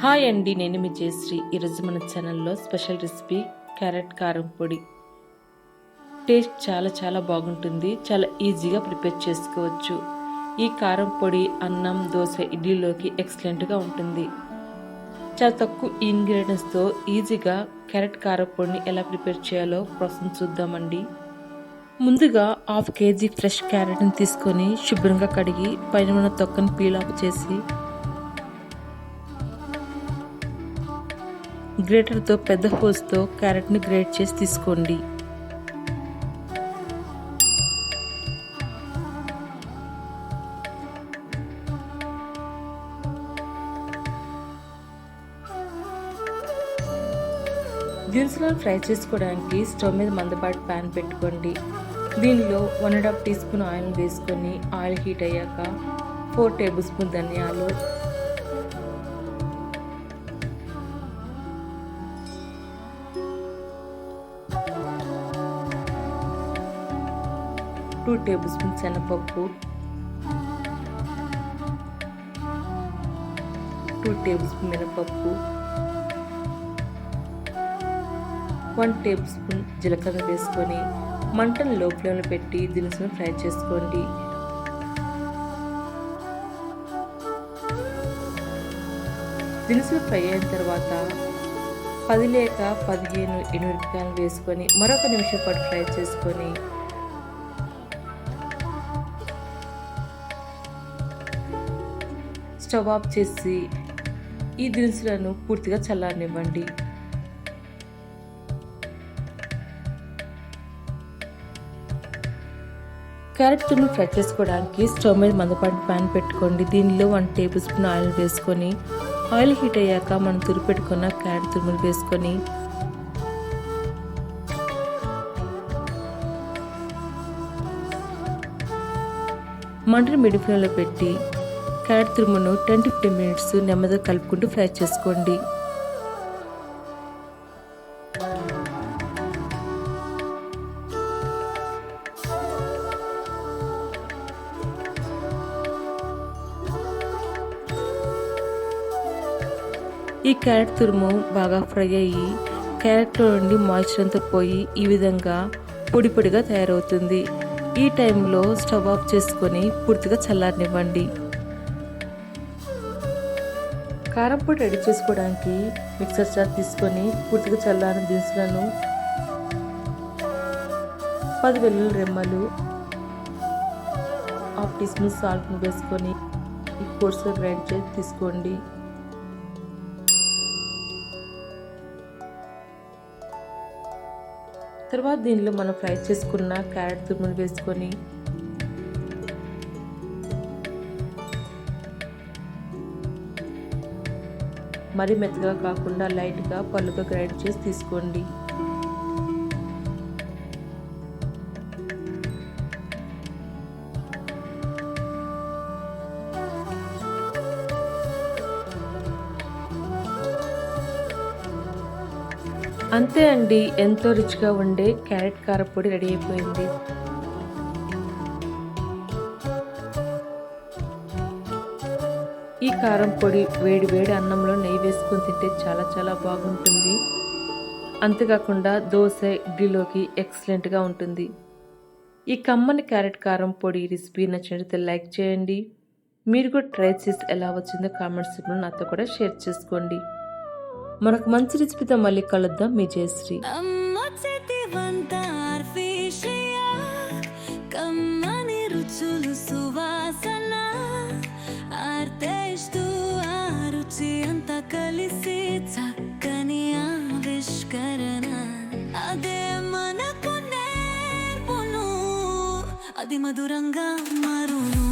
Hi అండి నేను మీ జయశ్రీ. ఈరోజు మన ఛానల్లో స్పెషల్ రెసిపీ క్యారెట్ కారం పొడి. టేస్ట్ చాలా చాలా బాగుంటుంది. చాలా ఈజీగా ప్రిపేర్ చేసుకోవచ్చు. ఈ కారం పొడి అన్నం దోశ ఇడ్లీలోకి ఎక్సలెంట్గా ఉంటుంది. చాలా తక్కువ ఇంగ్రీడియంట్స్తో ఈజీగా క్యారెట్ కారం పొడిని ఎలా ప్రిపేర్ చేయాలో ప్రాసెస్ చూద్దామండి. ముందుగా హాఫ్ కేజీ ఫ్రెష్ క్యారెట్ని తీసుకొని శుభ్రంగా కడిగి పైన ఉన్న తొక్కను పీల్ ఆఫ్ చేసి గ్రేటర్తో పెద్ద హోస్తో క్యారెట్ని గ్రేట్ చేసి తీసుకోండి. దినుసులను ఫ్రై చేసుకోవడానికి స్టవ్ మీద మందపాటి ప్యాన్ పెట్టుకోండి. దీనిలో one and half teaspoon oil వేసుకొని ఆయిల్ హీట్ అయ్యాక ఫోర్ టేబుల్ స్పూన్ ధనియాలు టూ టేబుల్ స్పూన్ శనగపప్పు టూ టేబుల్ స్పూన్ మినపప్పు వన్ టేబుల్ స్పూన్ జీలకర్ర వేసుకొని మంటను లో ఫ్లేమ్లో పెట్టి దినుసును ఫ్రై చేసుకోండి. దినుసులు ఫ్రై అయిన తర్వాత పది లేక పదిహేను ఎనిమిరపకాయలు వేసుకొని మరొక నిమిషం పాటు ఫ్రై చేసుకొని స్టవ్ ఆఫ్ చేసి ఈ దినుసులను పూర్తిగా చల్లారనివ్వండి. క్యారెట్ తురుము ఫ్రై చేసుకోవడానికి స్టవ్ మీద మందపాటి ప్యాన్ పెట్టుకోండి. దీనిలో వన్ టేబుల్ స్పూన్ ఆయిల్ వేసుకొని ఆయిల్ హీట్ అయ్యాక మనం తురు పెట్టుకున్న క్యారెట్ తురుములు వేసుకొని మంటను మిడి ఫ్లేమ్లో పెట్టి క్యారెట్ తురుమును టెన్ టు ఫిఫ్టీన్ మినిట్స్ నెమ్మదిగా కలుపుకుంటూ ఫ్రై చేసుకోండి. ఈ క్యారెట్ తురుము బాగా ఫ్రై అయ్యి క్యారెట్లో నుండి మాయిశ్చర్ అంతా పోయి ఈ విధంగా పొడి పొడిగా తయారవుతుంది. ఈ టైంలో స్టవ్ ఆఫ్ చేసుకొని పూర్తిగా చల్లారనివ్వండి. కారం పొడి రెడీ చేసుకోవడానికి మిక్సర్ జార్ తీసుకొని పూర్తిగా చల్లారిన దినుసులను పది వెల్లుల్లి రెమ్మలు హాఫ్ టీ స్పూన్ సాల్ట్ను వేసుకొని కోర్సుగా గ్రైండ్ చేసి తీసుకోండి. తర్వాత దీనిలో మనం ఫ్రై చేసుకున్న క్యారెట్ తురుములు వేసుకొని మరి మెత్తగా కాకుండా లైట్గా పళ్ళుగా గ్రైండ్ చేసి తీసుకోండి. అంతే అండి ఎంతో రిచ్గా ఉండే క్యారెట్ కారపొడి రెడీ అయిపోయింది. కారం పొడి వేడి వేడి అన్నంలో నెయ్యి వేసుకొని తింటే చాలా చాలా బాగుంటుంది. అంతేకాకుండా దోశ ఇడ్లీలోకి ఎక్సలెంట్గా ఉంటుంది. ఈ కమ్మని క్యారెట్ కారం పొడి రెసిపీ నచ్చినట్లయితే లైక్ చేయండి. మీరు కూడా ట్రై చేసి ఎలా వచ్చిందో కామెంట్స్ నాతో కూడా షేర్ చేసుకోండి. మనకు మంచి రెసిపీతో మళ్ళీ కలుద్దాం. మీ జయశ్రీ. ఆవిష్కరణ అదే మనకు నేర్పును. అది మధురంగా మరును.